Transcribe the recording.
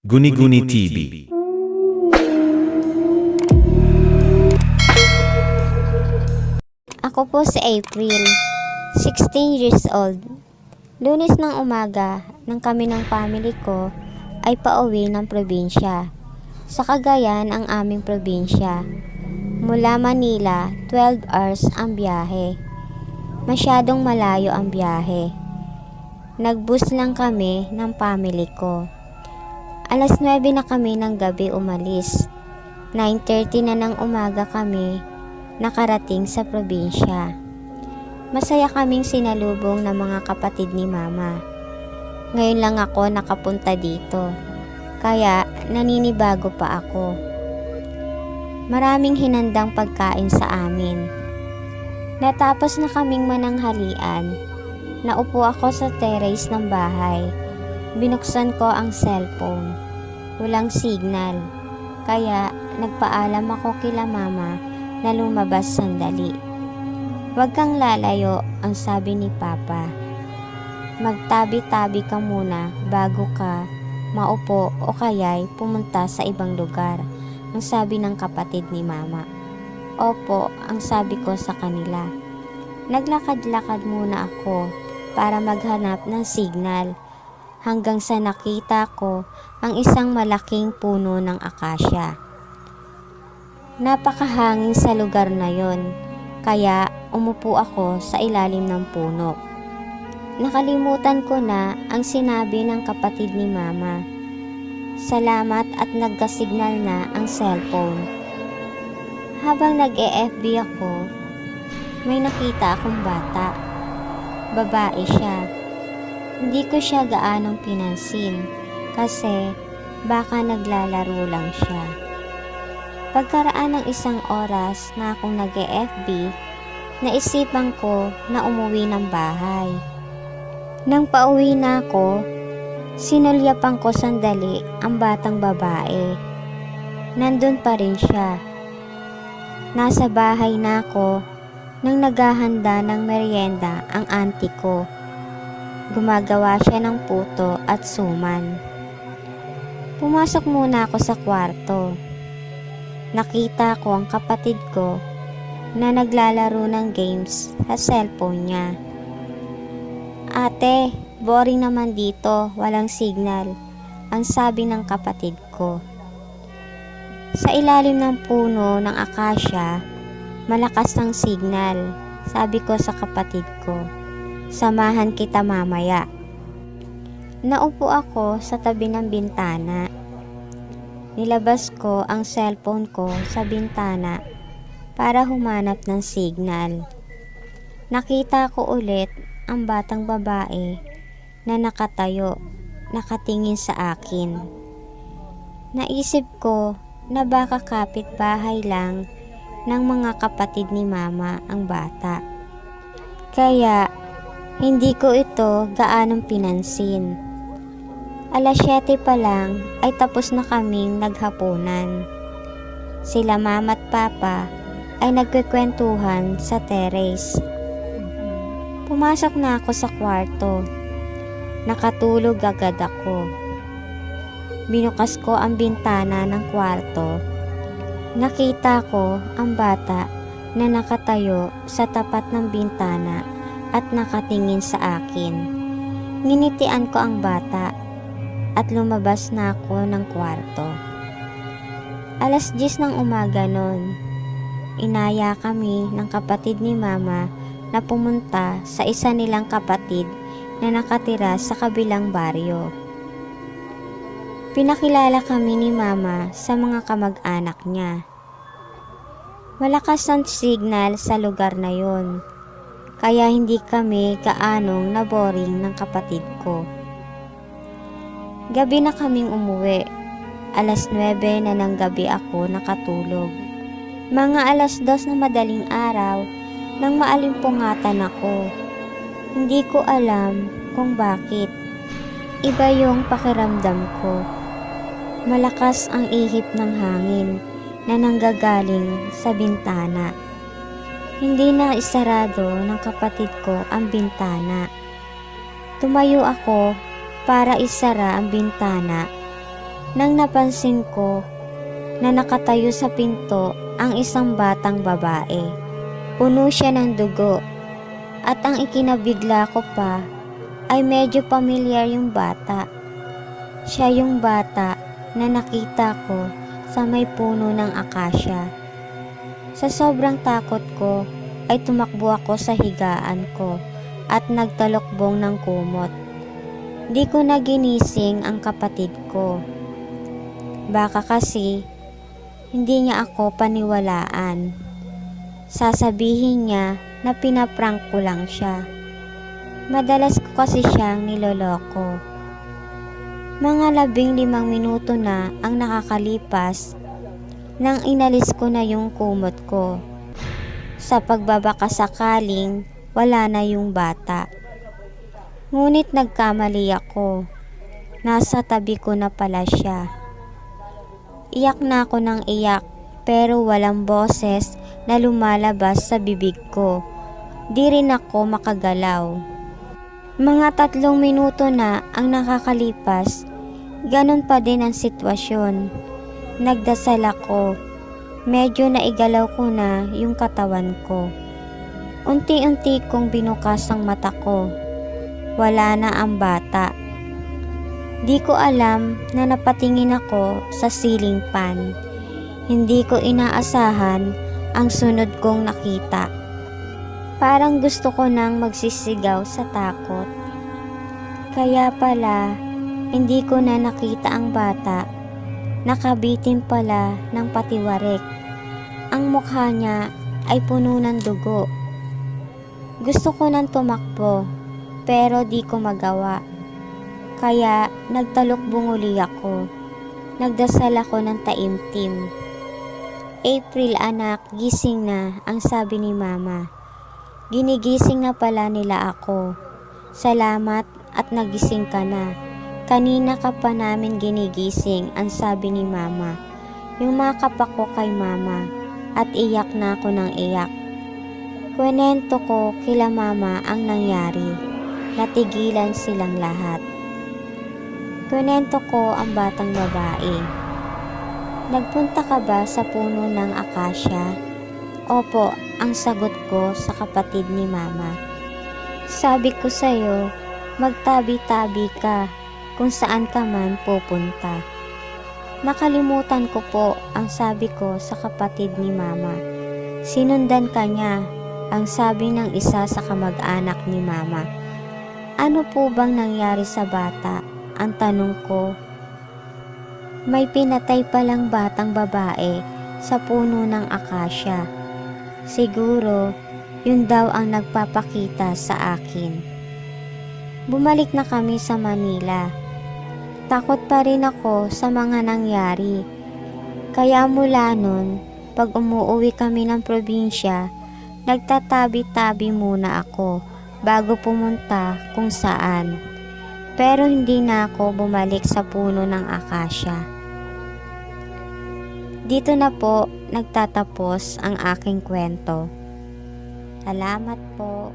Guni-Guni TV. Ako po si April, 16 years old. Lunes ng umaga, nang kami ng family ko ay pauwi ng probinsya. Sa Cagayan ang aming probinsya. Mula Manila, 12 hours ang biyahe. Masyadong malayo ang biyahe. Nagbus lang kami ng family ko. Alas 9 na kami ng gabi umalis. 9.30 na ng umaga kami nakarating sa probinsya. Masaya kaming sinalubong ng mga kapatid ni Mama. Ngayon lang ako nakapunta dito. Kaya naninibago pa ako. Maraming hinandang pagkain sa amin. Natapos na kaming mananghalian. Naupo ako sa terrace ng bahay. Binuksan ko ang cellphone. Walang signal. Kaya nagpaalam ako kila mama na lumabas sandali. Huwag kang lalayo, ang sabi ni Papa. Magtabi-tabi ka muna bago ka maupo o kaya'y pumunta sa ibang lugar, ang sabi ng kapatid ni Mama. Opo, ang sabi ko sa kanila. Naglakad-lakad muna ako para maghanap ng signal hanggang sa nakita ko ang isang malaking puno ng akasya. Napakahangin sa lugar na yon, kaya umupo ako sa ilalim ng puno. Nakalimutan ko na ang sinabi ng kapatid ni Mama. Salamat at nagkasignal na ang cellphone. Habang nag-EFB ako, may nakita akong bata. Babae siya. Hindi ko siya gaanong pinansin kasi baka naglalaro lang siya. Pagkaraan ng isang oras na akong nag-FB, naisipan ko na umuwi ng bahay. Nang pauwi na ako, sinulyapan ko sandali ang batang babae. Nandun pa rin siya. Nasa bahay na ako nang naghahanda ng merienda ang auntie ko. Gumagawa siya ng puto at suman. Pumasok muna ako sa kwarto nakita ko ang kapatid ko na naglalaro ng games sa cellphone niya. Ate, boring naman dito, walang signal, ang sabi ng kapatid ko. Sa ilalim ng puno ng akasya, malakas ang signal, sabi ko sa kapatid ko. Samahan kita mamaya. Naupo ako sa tabi ng bintana Nilabas ko ang cellphone ko sa bintana para humanap ng signal. Nakita ko ulit ang batang babae na nakatayo, nakatingin sa akin. Naisip ko na baka kapitbahay lang ng mga kapatid ni mama ang bata. Kaya hindi ko ito gaanong pinansin. Alas 7 pa lang ay tapos na kaming naghapunan. Sila mama at papa ay nagkikwentuhan sa terrace. Pumasok na ako sa kwarto. Nakatulog agad ako. Binukas ko ang bintana ng kwarto. Nakita ko ang bata na nakatayo sa tapat ng bintana at nakatingin sa akin. Nginitian ko ang bata at lumabas na ako ng kwarto. Alas 10 ng umaga noon, inaya kami ng kapatid ni mama na pumunta sa isa nilang kapatid na nakatira sa kabilang baryo. Pinakilala kami ni mama sa mga kamag-anak niya. Malakas ang signal sa lugar na yon, kaya hindi kami kaanong naboring ng kapatid ko. Gabi na kaming umuwi. Alas 9 na ng gabi ako nakatulog. Mga alas 2 na madaling araw nang maalimpungatan ako. Hindi ko alam kung bakit. Iba yung pakiramdam ko. Malakas ang ihip ng hangin na nanggagaling sa bintana. Hindi na isarado ng kapatid ko ang bintana. Tumayo ako para isara ang bintana Nang napansin ko na nakatayo sa pinto ang isang batang babae. Puno siya ng dugo at ang ikinabigla ko pa ay medyo pamilyar yung bata. Siya yung bata na nakita ko sa may puno ng akasya. Sa sobrang takot ko ay tumakbo ako sa higaan ko at nagtalokbong ng kumot. Di ko na ginising ang kapatid ko. Baka kasi hindi niya ako paniwalaan. Sasabihin niya na pinaprank ko lang siya. Madalas ko kasi siyang niloloko. Mga labing limang minuto na ang nakakalipas nang inalis ko na yung kumot ko. Sa pagbabaka sakaling wala na yung bata. Ngunit nagkamali ako. Nasa tabi ko na pala siya. Iyak na ako ng iyak pero walang boses na lumalabas sa bibig ko. Di rin ako makagalaw. Mga tatlong minuto na ang nakakalipas, ganun pa din ang sitwasyon. Nagdasal ako. Medyo naigalaw ko na yung katawan ko. Unti-unti kong binukas ang mata ko. Wala na ang bata. Di ko alam na napatingin ako sa ceiling fan. Hindi ko inaasahan ang sunod kong nakita. Parang gusto ko nang magsisigaw sa takot. Kaya pala, hindi ko na nakita ang bata. Nakabitin pala ng patiwarek. Ang mukha niya ay puno ng dugo. Gusto ko nang tumakbo, pero di ko magawa. Kaya nagtalokbong uli ako. Nagdasal ako ng taimtim. April anak, gising na, ang sabi ni mama. Ginigising na pala nila ako. Salamat at nagising ka na. Kanina ka pa namin ginigising, ang sabi ni mama. Yung makap ako kay mama at iyak na ako ng iyak. Kwenento ko kila mama ang nangyari. Natigilan silang lahat. Kunento ko ang batang babae. Nagpunta ka ba sa puno ng akasya? Opo, ang sagot ko sa kapatid ni mama. Sabi ko sa'yo, magtabi-tabi ka kung saan ka man pupunta. Nakalimutan ko po ang sabi ko sa kapatid ni mama. Sinundan ka niya, ang sabi ng isa sa kamag-anak ni mama. Ano po bang nangyari sa bata? Ang tanong ko, may pinatay palang batang babae sa puno ng akasya. Siguro, yun daw ang nagpapakita sa akin. Bumalik na kami sa Manila. Takot pa rin ako sa mga nangyari. Kaya mula nun, pag umuwi kami ng probinsya, nagtatabi-tabi muna ako bago pumunta kung saan pero hindi na ako bumalik sa puno ng akasya. Dito na po nagtatapos ang aking kwento. Salamat po.